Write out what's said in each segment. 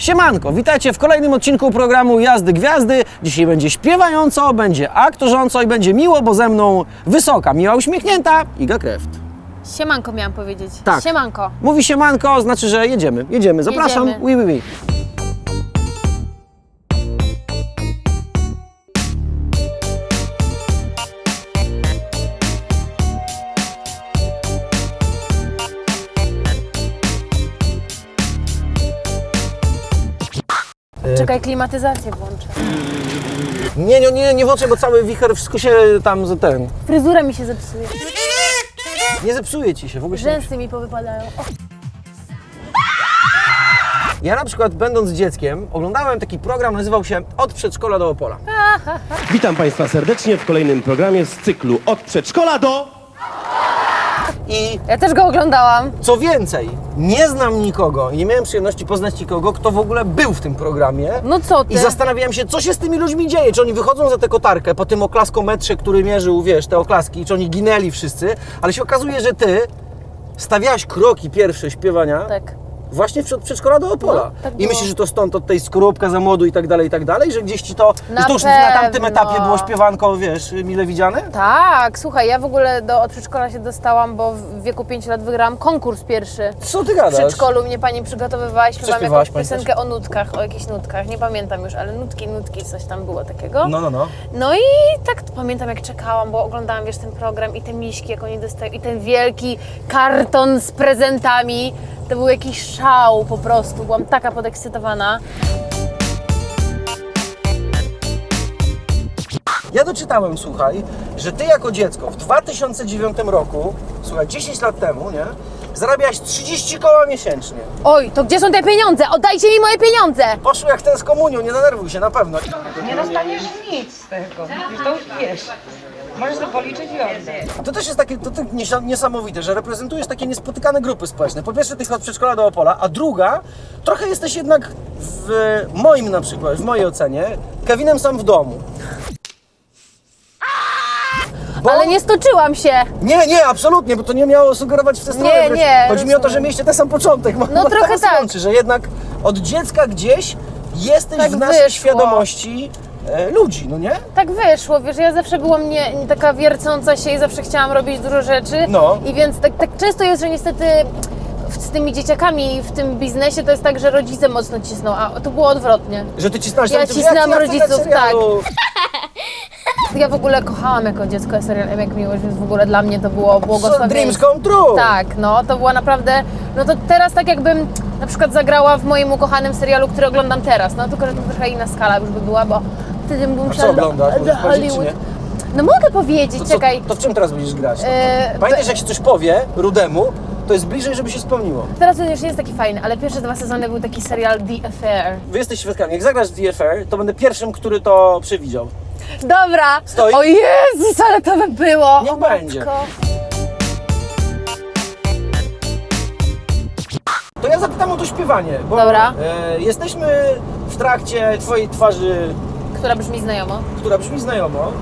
Siemanko, witajcie w kolejnym odcinku programu Jazdy Gwiazdy. Dzisiaj będzie śpiewająco, będzie aktorząco i będzie miło, bo ze mną wysoka, miła uśmiechnięta Iga Kreft. Siemanko miałam powiedzieć. Tak. Siemanko. Mówi siemanko, znaczy, że jedziemy, jedziemy, zapraszam. Jedziemy. Oui, oui, oui. Czekaj, klimatyzację włączę. Nie, nie, nie, nie włączaj, bo cały wicher, wszystko się tam, za ten, Fryzura mi się zepsuje. nie zepsuje ci się, w ogóle się nie Rzęsy mi powypadają. O, Ja na przykład będąc dzieckiem oglądałem taki program, nazywał się Od przedszkola do Opola. Witam Państwa serdecznie w kolejnym programie z cyklu Od przedszkola do... I ja też go oglądałam. co więcej, nie znam nikogo i nie miałem przyjemności poznać nikogo, kto w ogóle był w tym programie. No co ty? I zastanawiałem się, co się z tymi ludźmi dzieje. Czy oni wychodzą za tę kotarkę po tym oklaskometrze, który mierzył, wiesz, te oklaski, czy oni ginęli wszyscy, ale się okazuje, że ty stawiałaś kroki pierwsze śpiewania Tak. Właśnie od przedszkola do Opola. No, tak I było. myślisz, że to stąd od tej skorupka za młodu i tak dalej, i tak dalej, że gdzieś ci to, Na że to już na tamtym pewno. etapie było śpiewanko, wiesz, mile widziane? Tak, słuchaj, ja w ogóle do od przedszkola się dostałam, bo w wieku 5 lat wygrałam konkurs pierwszy. Co ty W gadasz? przedszkolu mnie pani przygotowywała śpiewałam śpiewałaś, jakąś piosenkę o nutkach, o jakichś nutkach. Nie pamiętam już, ale nutki, nutki, coś tam było takiego. No, no, no. No i tak pamiętam jak czekałam, bo oglądałam wiesz ten program i te miśki jak oni dostają i ten wielki karton z prezentami. To był jakiś szał po prostu, byłam taka podekscytowana. Ja doczytałem, słuchaj, że ty jako dziecko w 2009 roku, słuchaj, 10 lat temu, nie? Zarabiałaś 30 koła miesięcznie. Oj, to gdzie są te pieniądze? Oddajcie mi moje pieniądze! Poszło jak ten z komunią, nie denerwuj się, na pewno. Nie dostaniesz nic z tego. Już to już wiesz. Możesz sobie policzyć i oddać. To też jest takie to, tak niesa- niesamowite, że reprezentujesz takie niespotykane grupy społeczne. Po pierwsze tych od przedszkola do Opola, a druga, trochę jesteś jednak w moim na przykład, w mojej ocenie, Kevinem sam w domu. Bo... Ale nie stoczyłam się! Nie, nie, absolutnie, bo to nie miało sugerować w tę stronę. Nie, wręcz. nie, Chodzi mi o to, że rozumiem. mieliście ten sam początek. No trochę tak. Łączy, że jednak od dziecka gdzieś jesteś Tak w naszej wyszło. świadomości ludzi, no nie? Tak wyszło, wiesz, ja zawsze byłam nie, nie taka wiercąca się i zawsze chciałam robić dużo rzeczy. No. I więc tak, tak często jest, że niestety z tymi dzieciakami w tym biznesie to jest tak, że rodzice mocno cisną, a to było odwrotnie. Że ty cisnąłeś Ja cisnęłam rodziców, serialu. Ja w ogóle kochałam jako dziecko serial jak miłość, więc w ogóle dla mnie to było błogosławieństwo. Dreams come true. Tak, no to była naprawdę, no to teraz tak jakbym na przykład zagrała w moim ukochanym serialu, który oglądam teraz, no tylko, że to trochę inna skala już by była, bo wtedy A co oglądasz? do Możesz powiedzieć, czy Hollywood. nie? No mogę powiedzieć, To, co, czekaj. to w czym teraz będziesz grać? E, Pamiętasz, jak się coś powie rudemu, to jest bliżej, żeby się spełniło. Teraz on już nie jest taki fajny, ale pierwsze dwa sezony był taki serial The Affair. Wy jesteście świadkami. Jak zagrasz w DFR, to będę pierwszym, który to przewidział. Dobra! Stoi? O Jezus, ale to by było! Niech o będzie. matko. To ja zapytam o to śpiewanie, bo Dobra. E, jesteśmy w trakcie twojej twarzy, Która brzmi znajomo. która brzmi znajomo.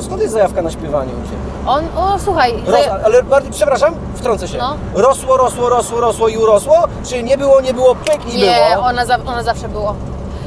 Skąd jest zajawka na śpiewanie u Ciebie? On, o słuchaj, Ros, ale bardziej, przepraszam, wtrącę się. No. Rosło, rosło, rosło, rosło i urosło? Czy nie było, nie było, pyk i Nie, było? ona, za, ona zawsze było.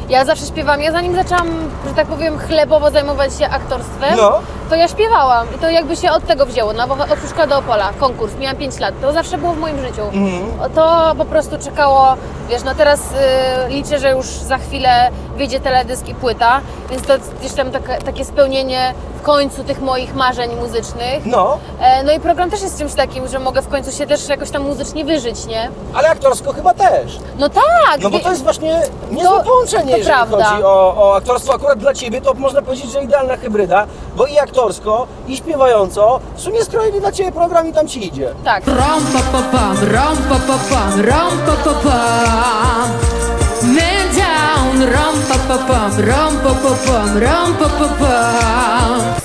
Ja zawsze śpiewam. Ja zanim zaczęłam, że tak powiem, chlebowo zajmować się aktorstwem, No. to ja śpiewałam. I to jakby się od tego wzięło. No bo od do Opola, konkurs, miałam 5 lat. To zawsze było w moim życiu. Mhm. To po prostu czekało, wiesz, no teraz y, liczę, że już za chwilę wyjdzie teledysk i płyta, więc to gdzieś tam takie, takie spełnienie w końcu tych moich marzeń muzycznych. No, E, No i program też jest czymś takim, że mogę w końcu się też jakoś tam muzycznie wyżyć, nie? ale aktorsko chyba też. No tak! No bo wie- to jest właśnie niezłe To- połączenie, to jeżeli prawda. chodzi o, o aktorstwo. Akurat dla Ciebie to można powiedzieć, że idealna hybryda, bo i aktorsko, i śpiewająco, w sumie skrojili dla Ciebie program i tam Ci idzie. Tak. Ram pa pa pam, ram pa pa pam, ram pa pa pam.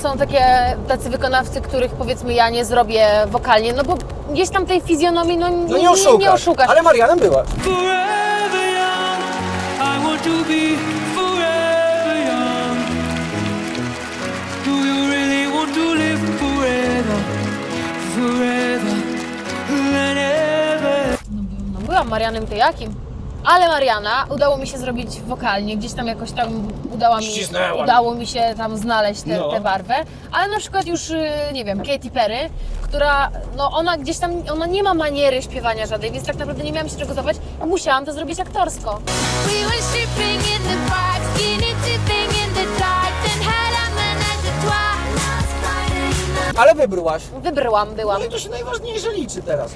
Są takie tacy wykonawcy, których powiedzmy ja nie zrobię wokalnie, no bo gdzieś tam tej fizjonomii no, No nie oszukasz. nie oszukasz. Ale Marianem była. Forever young, I want to be forever young. Do you really want to live forever, forever and ever? No byłam Marianem, to jakim? Ale Mariana udało mi się zrobić wokalnie, gdzieś tam jakoś tam udała mi, udało mi się tam znaleźć tę No. tę barwę. Ale na przykład już, y, nie wiem, Katy Perry, która, no ona gdzieś tam, ona nie ma maniery śpiewania żadnej, więc tak naprawdę nie miałam się czego złapać i musiałam to zrobić aktorsko. We were shipping in the park, skinny dipping in the dark, then had a menage a trois. Ale wybryłaś. Wybryłam, byłam. No i to się najważniejsze liczy teraz.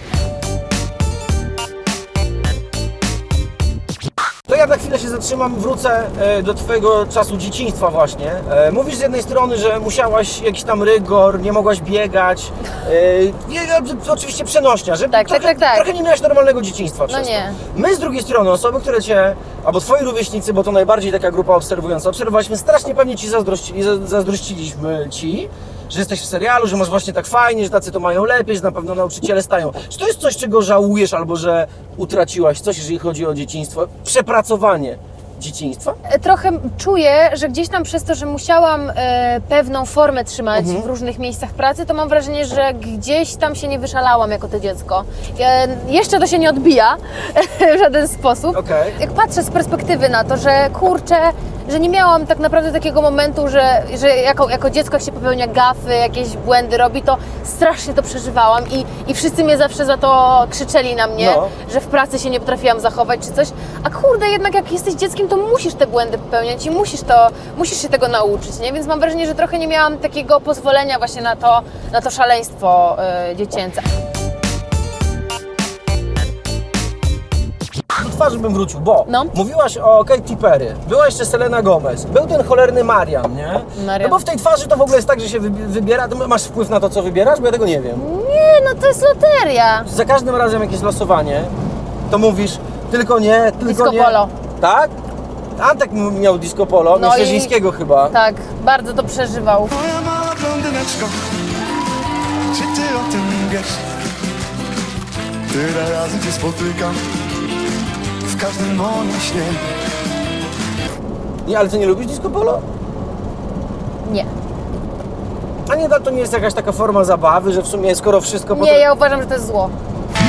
To ja na chwilę się zatrzymam, wrócę e, do Twojego czasu dzieciństwa właśnie. E, Mówisz z jednej strony, że musiałaś jakiś tam rygor, nie mogłaś biegać. E, nie, no, Oczywiście przenośnia, że Tak, trochę, tak, tak, tak. trochę nie miałaś normalnego dzieciństwa przez nie. to. My z drugiej strony, osoby, które Cię, albo Twoi rówieśnicy, bo to najbardziej taka grupa obserwująca, obserwowaliśmy, strasznie pewnie Ci zazdrości, za- zazdrościliśmy Ci, że jesteś w serialu, że masz właśnie tak fajnie, że tacy to mają lepiej, że na pewno nauczyciele stają. Czy to jest coś, czego żałujesz, albo że utraciłaś coś, jeżeli chodzi o dzieciństwo? Przepracowanie dzieciństwa? E, Trochę czuję, że gdzieś tam przez to, że musiałam e, pewną formę trzymać w różnych miejscach pracy, to mam wrażenie, że gdzieś tam się nie wyszalałam jako to dziecko. E, jeszcze to się nie odbija w żaden sposób. Okej. Jak patrzę z perspektywy na to, że kurczę, że nie miałam tak naprawdę takiego momentu, że, że jako, jako dziecko jak się popełnia gafy, jakieś błędy robi, to strasznie to przeżywałam i, i wszyscy mnie zawsze za to krzyczeli na mnie, No. że w pracy się nie potrafiłam zachować czy coś. A kurde, jednak jak jesteś dzieckiem, to musisz te błędy popełniać i musisz, to, musisz się tego nauczyć, nie? Więc mam wrażenie, że trochę nie miałam takiego pozwolenia właśnie na to, na to szaleństwo y, dziecięce. Twarzy bym wrócił, bo No. mówiłaś o Katy Perry, była jeszcze Selena Gomez, był ten cholerny Marian, nie? Marian. No bo w tej twarzy to w ogóle jest tak, że się wybi- wybiera, ty masz wpływ na to, co wybierasz, bo ja tego nie wiem. Nie, no to jest loteria. Za każdym razem, jak jest losowanie, to mówisz tylko nie, tylko Disco nie. polo. Tak? Antek miał disco polo, No chyba. Tak, bardzo to przeżywał. Moja mała blondyneczko, czy ty o tym wiesz? Tyle razy cię spotykam każdym moim śnie. Nie, ale ty nie lubisz disco polo? Nie. A nie, to nie jest jakaś taka forma zabawy, że w sumie skoro wszystko... Nie, ja uważam, że to jest zło. Ty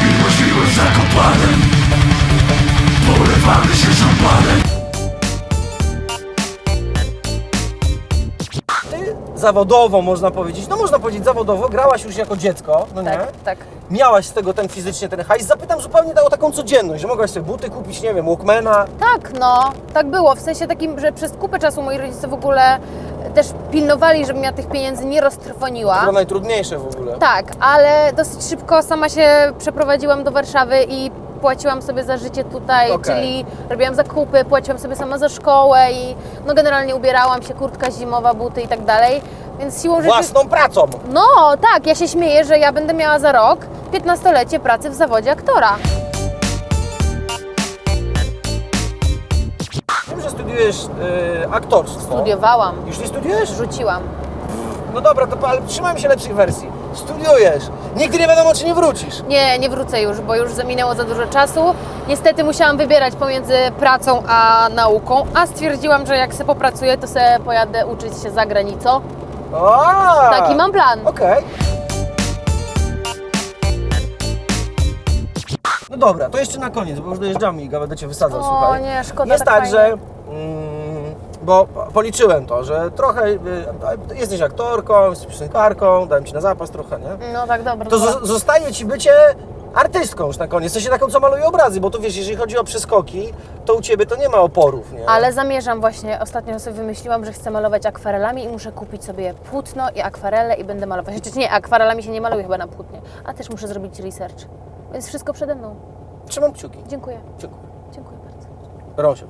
zawodowo, można powiedzieć, no można powiedzieć zawodowo, grałaś już jako dziecko, no nie? Tak, tak. Miałaś z tego ten fizycznie ten hajs. Zapytam zupełnie o taką codzienność, że mogłaś sobie buty kupić, nie wiem, Walkmana. Tak, no, tak było. W sensie takim, że przez kupę czasu moi rodzice w ogóle też pilnowali, żebym ja tych pieniędzy nie roztrwoniła. To było najtrudniejsze w ogóle. Tak, ale dosyć szybko sama się przeprowadziłam do Warszawy i płaciłam sobie za życie tutaj, Okej. czyli robiłam zakupy, płaciłam sobie sama za szkołę i no generalnie ubierałam się, kurtka zimowa, buty i tak dalej. Więc siłą rzeczy... Własną pracą. No tak, ja się śmieję, że ja będę miała za rok 15-lecie pracy w zawodzie aktora. Wiem, że studiujesz e, aktorstwo. Studiowałam, Już nie studiujesz? rzuciłam. No dobra, to ale trzymajmy się lepszych wersji. Studiujesz. Nigdy nie wiadomo, czy nie wrócisz. Nie, nie wrócę już, bo już zaminęło za dużo czasu. Niestety musiałam wybierać pomiędzy pracą a nauką, a stwierdziłam, że jak se popracuję, to se pojadę uczyć się za granicą. A, Taki mam plan. Okej. No dobra, to jeszcze na koniec, bo już dojeżdżamy i będę Cię wysadzał, O słuchaj. nie, szkoda, Jest tak tak, fajnie. że... Mm, bo policzyłem to, że trochę y, jesteś aktorką, jesteś piosenkarką, dałem Ci na zapas trochę, nie? No tak, dobra. To dobra. zo- zostaje Ci bycie artystką już na koniec, w sensie taką, co maluje obrazy, bo to wiesz, jeżeli chodzi o przeskoki, to u Ciebie to nie ma oporów, nie? Ale zamierzam właśnie, ostatnio sobie wymyśliłam, że chcę malować akwarelami i muszę kupić sobie płótno i akwarele i będę malować. Znaczy nie, akwarelami się nie maluje chyba na płótnie, a też muszę zrobić research. Więc wszystko przede mną. Trzymam kciuki. Dziękuję. Dziękuję. Dziękuję bardzo. Rosio.